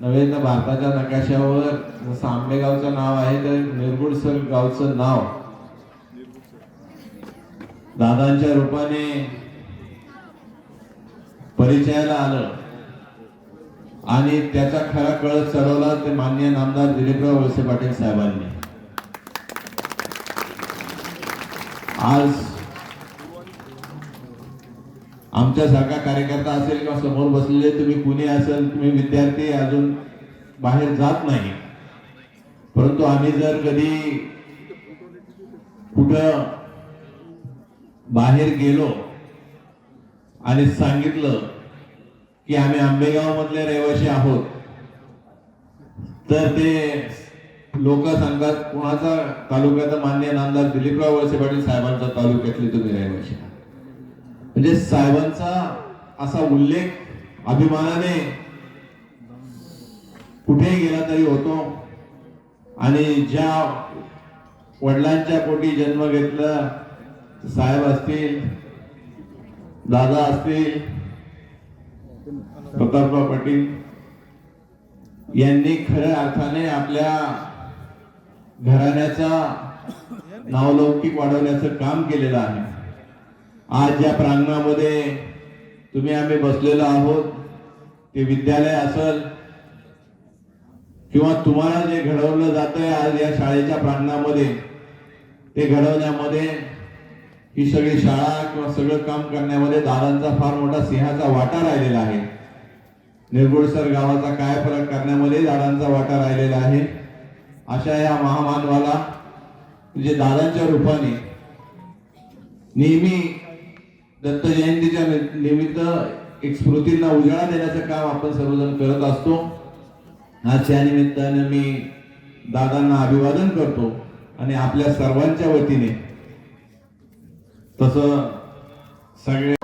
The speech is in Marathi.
नव्हे तर भारताच्या नकाशावर जसं आंबेगावचं नाव आहे तर निरगुडसर गावचं नाव. दादांच्या रूपाने परिचयाला आलं. आणि त्याचा खरा कळस चढवला ते मान्य नामदार दिलीपराव वळसे पाटील साहेबांनी. आज आमच्यासारखा कार्यकर्ता असेल किंवा समोर बसलेले तुम्ही कुणी असेल तुम्ही विद्यार्थी अजून बाहेर जात नाही परंतु आम्ही जर कधी कुठं बाहेर गेलो आणि सांगितलं की आम्ही आंबेगाव मधले रहिवासी आहोत तर ते लोक सांगतात कुणाचा तालुक्याचा मान्य नामदार दिलीपराव वळसे पाटील साहेबांचा तालुक्यातले तुम्ही रहिवासी आहात. म्हणजे साहेबांचा असा उल्लेख अभिमानाने कुठेही गेला तरी होतो. आणि ज्या वडिलांच्या पोटी जन्म घेतला साहेब असतील दादा असतील प्रतापराव पाटील यांनी खऱ्या अर्थाने आपल्या घराण्याचा नावलौकिक वाढवण्याचं काम केलेलं आहे. आज ज्या प्रांगणामध्ये तुम्ही आम्ही बसलेलो आहोत. ते विद्यालय असल किंवा तुम्हाला जे घडवलं जातंय आज या शाळेच्या प्रांगणामध्ये ते घडवण्यामध्ये ही सगळी शाळा किंवा सगळं काम करण्यामध्ये दादांचा फार मोठा सिंहाचा वाटा राहिलेला आहे. निरगुडसर गावाचा काय फरक करण्यामध्ये दादांचा वाटा राहिलेला आहे. अशा या महामानवाला म्हणजे दादांच्या रूपाने नेहमी दत्त जयंतीच्या निमित्त एक स्मृतींना उजाळा देण्याचं काम आपण सर्वजण करत असतो. आज त्या निमित्तानं मी दादांना अभिवादन करतो आणि आपल्या सर्वांच्या वतीने तसं सगळे